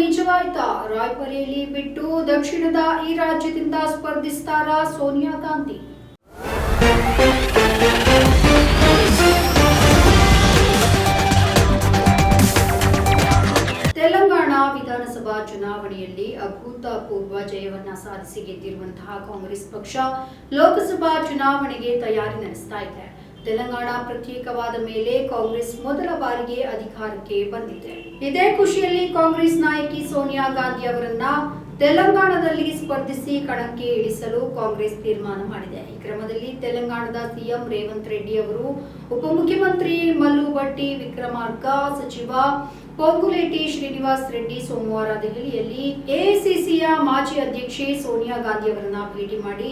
ನಿಜವಾಯ್ತಾ? ರಾಯ್ಬರೇಲಿ ಬಿಟ್ಟು ದಕ್ಷಿಣದ ಈ ರಾಜ್ಯದಿಂದ ಸ್ಪರ್ಧಿಸ್ತಾರ ಸೋನಿಯಾ ಗಾಂಧಿ? ತೆಲಂಗಾಣ ವಿಧಾನಸಭಾ ಚುನಾವಣೆಯಲ್ಲಿ ಅಭೂತಪೂರ್ವ ಜಯವನ್ನ ಸಾಧಿಸಿ ಗೆದ್ದಿರುವಂತಹ ಕಾಂಗ್ರೆಸ್ ಪಕ್ಷ ಲೋಕಸಭಾ ಚುನಾವಣೆಗೆ ತಯಾರಿ ನಡೆಸ್ತಾ ಇದೆ. ತೆಲಂಗಾಣ ಪ್ರತ್ಯೇಕವಾದ ಮೇಲೆ ಕಾಂಗ್ರೆಸ್ ಮೊದಲ ಬಾರಿಗೆ ಅಧಿಕಾರಕ್ಕೆ ಬಂದಿದೆ. ಇದೇ ಖುಷಿಯಲ್ಲಿ ಕಾಂಗ್ರೆಸ್ ನಾಯಕಿ ಸೋನಿಯಾ ಗಾಂಧಿ ಅವರನ್ನ ತೆಲಂಗಾಣದಲ್ಲಿ ಸ್ಪರ್ಧಿಸಿ ಕಣಕ್ಕೆ ಇಳಿಸಲು ಕಾಂಗ್ರೆಸ್ ತೀರ್ಮಾನ ಮಾಡಿದೆ. ಈ ಕ್ರಮದಲ್ಲಿ ತೆಲಂಗಾಣದ ಸಿಎಂ ರೇವಂತ್ ರೆಡ್ಡಿ ಅವರು ಉಪಮುಖ್ಯಮಂತ್ರಿ ಮಲ್ಲು ಭಟ್ಟಿ ವಿಕ್ರಮಾರ್ಕ, ಸಚಿವ ಪೊಂಗುಲೇಟಿ ಶ್ರೀನಿವಾಸ್ ರೆಡ್ಡಿ ಸೋಮವಾರ ದೆಹಲಿಯಲ್ಲಿ ಎಐಸಿಸಿಯ ಮಾಜಿ ಅಧ್ಯಕ್ಷೆ ಸೋನಿಯಾ ಗಾಂಧಿ ಅವರನ್ನ ಭೇಟಿ ಮಾಡಿ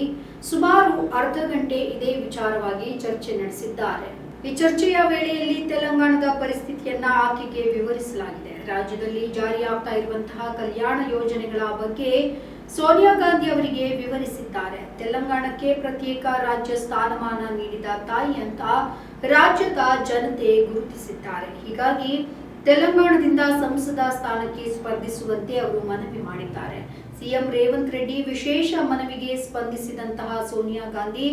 ಸುಮಾರು ಅರ್ಧ ಗಂಟೆ ಇದೇ ವಿಚಾರವಾಗಿ ಚರ್ಚೆ ನಡೆಸಿದ್ದಾರೆ. ಈ ಚರ್ಚೆಯ ವೇಳೆಯಲ್ಲಿ ತೆಲಂಗಾಣದ ಪರಿಸ್ಥಿತಿಯನ್ನ ಆಕೆಗೆ ವಿವರಿಸಲಾಗಿದೆ. ರಾಜ್ಯದಲ್ಲಿ ಜಾರಿಯಾಗ್ತಾ ಇರುವಂತಹ ಕಲ್ಯಾಣ ಯೋಜನೆಗಳ ಬಗ್ಗೆ ಸೋನಿಯಾ ಗಾಂಧಿ ಅವರಿಗೆ ವಿವರಿಸಿದ್ದಾರೆ. ತೆಲಂಗಾಣಕ್ಕೆ ಪ್ರತ್ಯೇಕ ರಾಜ್ಯ ಸ್ಥಾನಮಾನ ನೀಡಿದ ತಾಯಿ ಅಂತ ರಾಜ್ಯದ ಜನತೆ ಗುರುತಿಸಿದ್ದಾರೆ. ಹೀಗಾಗಿ ತೆಲಂಗಾಣದಿಂದ ಸಂಸದ ಸ್ಥಾನಕ್ಕೆ ಸ್ಪರ್ಧಿಸುವಂತೆ ಅವರು ಮನವಿ ಮಾಡಿದ್ದಾರೆ. ಸಿಎಂ ರೇವಂತ್ ರೆಡ್ಡಿ ವಿಶೇಷ ಮನವಿಗೆ ಸ್ಪಂದಿಸಿದಂತಹ ಸೋನಿಯಾ ಗಾಂಧಿ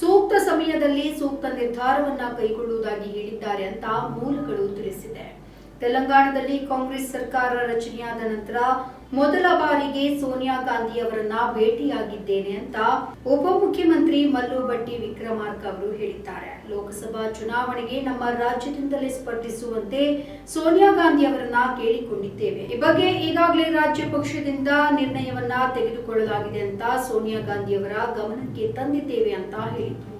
ಸೂಕ್ತ ಸಮಯದಲ್ಲಿ ಸೂಕ್ತ ನಿರ್ಧಾರವನ್ನ ಕೈಗೊಳ್ಳುವುದಾಗಿ ಹೇಳಿದ್ದಾರೆ ಅಂತ ಮೂಲಗಳು ತಿಳಿಸಿದೆ. ತೆಲಂಗಾಣದಲ್ಲಿ ಕಾಂಗ್ರೆಸ್ ಸರ್ಕಾರ ರಚನೆಯಾದ ನಂತರ ಮೊದಲ ಬಾರಿಗೆ ಸೋನಿಯಾ ಗಾಂಧಿ ಅವರನ್ನ ಭೇಟಿಯಾಗಿದ್ದೇನೆ ಅಂತ ಉಪಮುಖ್ಯಮಂತ್ರಿ ಮಲ್ಲು ಬಟ್ಟಿ ವಿಕ್ರಮಾರ್ಕ ಅವರು ಹೇಳಿದ್ದಾರೆ. ಲೋಕಸಭಾ ಚುನಾವಣೆಗೆ ನಮ್ಮ ರಾಜ್ಯದಿಂದಲೇ ಸ್ಪರ್ಧಿಸುವಂತೆ ಸೋನಿಯಾ ಗಾಂಧಿ ಅವರನ್ನ ಕೇಳಿಕೊಂಡಿದ್ದೇವೆ. ಈ ಬಗ್ಗೆ ಈಗಾಗಲೇ ರಾಜ್ಯ ಪಕ್ಷದಿಂದ ನಿರ್ಣಯವನ್ನ ತೆಗೆದುಕೊಳ್ಳಲಾಗಿದೆ ಅಂತ ಸೋನಿಯಾ ಗಾಂಧಿ ಅವರ ಗಮನಕ್ಕೆ ತಂದಿದ್ದೇವೆ ಅಂತ ಹೇಳಿದ್ರು.